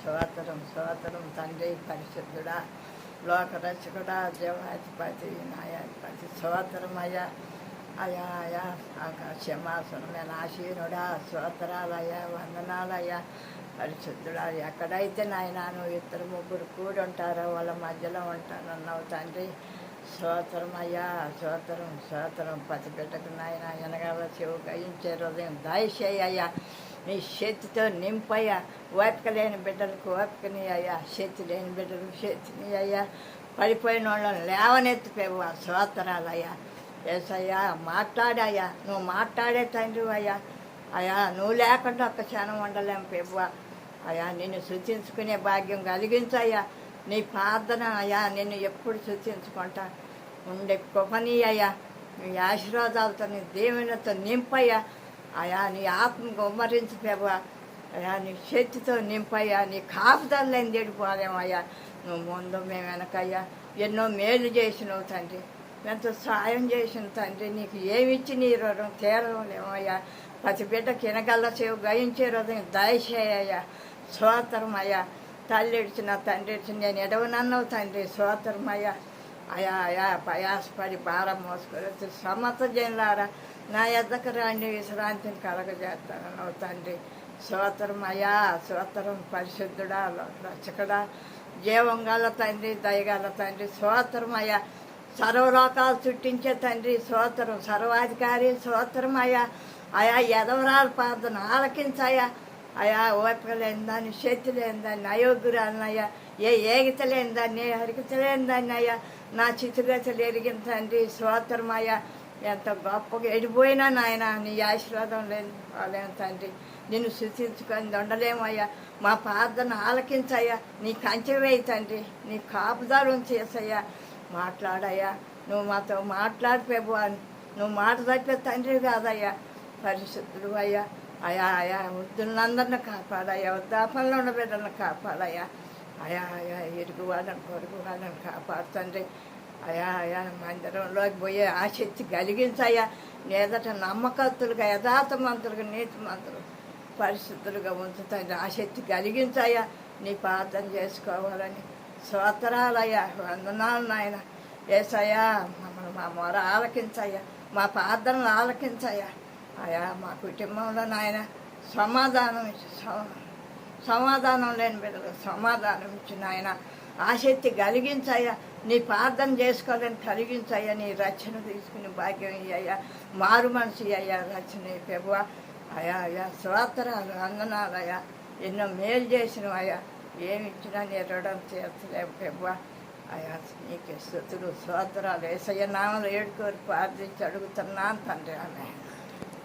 స్వాతరం స్వాతరం తండ్రి పరిశుద్ధుడా లోకరక్షకుడా జీవాధిపతి న్యాయాధిపతి స్వాతరం అయ్యా అయా అయా క్షమాసనమైన ఆశీనుడా స్తోత్రాలయ్యా వందనాలయ్యా. పరిశుద్ధుడా ఎక్కడైతే నాయన నువ్వు ఇద్దరు ముగ్గురు కూడి ఉంటారో వాళ్ళ మధ్యలో ఉంటానన్నావు తండ్రి. స్తోత్రం అయ్యా స్తోత్రం స్తోత్రం పసిబిడ్డకు నాయన ఎనగాల చెవు గయించే హృదయం దయచేయ్యా నీ చేతితో నింపయ్యా. ఓపిక లేని బిడ్డలకు ఓపికని అయ్యా చేతి లేని బిడ్డలకు చేతిని అయ్యా పడిపోయిన వాళ్ళని లేవనెత్తిపోవు ఆ స్తోత్రాలయ్యా ఏసయ్యా మాట్లాడాయా నువ్వు మాట్లాడే తండ్రి అయ్యా. అయ్యా నువ్వు లేకుండా ఒక్క క్షణం ఉండలేం పెవ్వ అయ్యా నిన్ను శుచించుకునే భాగ్యం కలిగించయ్యా. నీ ప్రార్థన అయ్యా నిన్ను ఎప్పుడు శుచించుకుంటా ఉండే కృపని అయ్యా నీ ఆశీర్వాదాలతో నీ దేవునితో నింపయ్యా. అయా నీ ఆత్మ గుమ్మరించి పెవ్వ అయ్యా నీ శక్తితో నింపయ్యా నీ కాపుదల లేని నువ్వు ముందు మేము వెనకయ్యా. ఎన్నో మేలు చేసినావు తండ్రి. ఎంతో సాయం చేసిన తండ్రి. నీకు ఏమిచ్చి నీ రుణం తీరలేమయ్యా ప్రతి బిడ్డకి ఎనగల్ల సేవ గయించే హృదయం దయచేయ్యా స్వాతరం తల్లి ఇడిచిన తండ్రి ఇడిచిన నేను ఎడవనన్నావు తండ్రి. స్వాతరం అయ్యా అయా అయా ప్రయాసపడి భారం మోసుకొని సమత జనులారా నా ఎద్దకు రాణి విశ్రాంతిని కలగజేస్తానన్నావు తండ్రి స్వాతరం అయా స్వాతరం పరిశుద్ధుడా రచకడా జీవం గల తండ్రి దయగల తండ్రి స్వాతరం అయ్యా. సర్వలోకాలు చుట్టించే తండ్రి సోతరం సర్వాధికారి సోతరం అయ్యా. అయా ఎదవరాల ప్రార్థన ఆలకించాయా అయా ఓపిక లేని దాన్ని శక్తి లేని దాన్ని అయోగ్యురాలనయ్యా ఏ ఏగిత లేని దాన్ని ఏ హరికత లేని దాన్ని అయ్యా. నా చితుగతలు ఎరిగిన తండ్రి సోతరం ఎంత గొప్పగా ఎడిపోయినా నాయన నీ ఆశీర్వాదం లేని వాళ్ళేం తండ్రి. నిన్ను శృతించుకొని ఉండలేమయ్యా మా ప్రార్థన ఆలకించయ్యా. నీ కంచెవేయి తండ్రి. నీ కాపుదారు చేసయ్యా. మాట్లాడయ్యా. నువ్వు మాతో మాట్లాడిపోవు నువ్వు మాట తప్పే తండ్రి కాదయ్యా. పరిశుద్ధుడు అయ్యా. అయా అయా వృద్ధులందరిని కాపాడయ్యా. వృద్ధాపంలో ఉన్న బిడ్డలను కాపాడయ్యా. అయా అయా ఎరుగు వాళ్ళని కొరుగు వాళ్ళని కాపాడు తండ్రి. అయా అయా మందిరంలోకి పోయే ఆసక్తి కలిగించయ్యా నేదట నమ్మకస్తులుగా నీతి మంత్రులు పరిశుద్ధులుగా ఉంచుతాయి ఆసక్తి కలిగించయ్యా నీ ప్రార్థన చేసుకోవాలని స్తోత్రాలయ్యా వందనాలు నాయన. ఏసయ్యా మమ్మల్ని మా మొర ఆలకించయ్యా మా ప్రార్థనలు ఆలకించయ్యా అయా మా కుటుంబంలో నాయన సమాధానం ఇచ్చి సమాధానం లేని బిడ్డలు సమాధానం ఇచ్చిన నాయన ఆసక్తి కలిగించాయా? నీ ప్రార్థన చేసుకోవాలని కలిగించాయా? నీ రక్షణ తీసుకుని భాగ్యం ఇయ్యా. మారు మనిషి అయ్యా రక్షణ పెబువ అయా అయా స్తోత్రాలు వందనాలయ్యా ఎన్నో మేలు చేసినవయ్యా ఏమి ఇచ్చినా నీ రుణం తీర్చలేవు పెబువ అయా నీకు స్థుతులు స్తోత్రాలు. ఏసయ్య నామలు ఏడుకోరు ప్రార్థించి అడుగుతున్నాను తండ్రి. ఆమె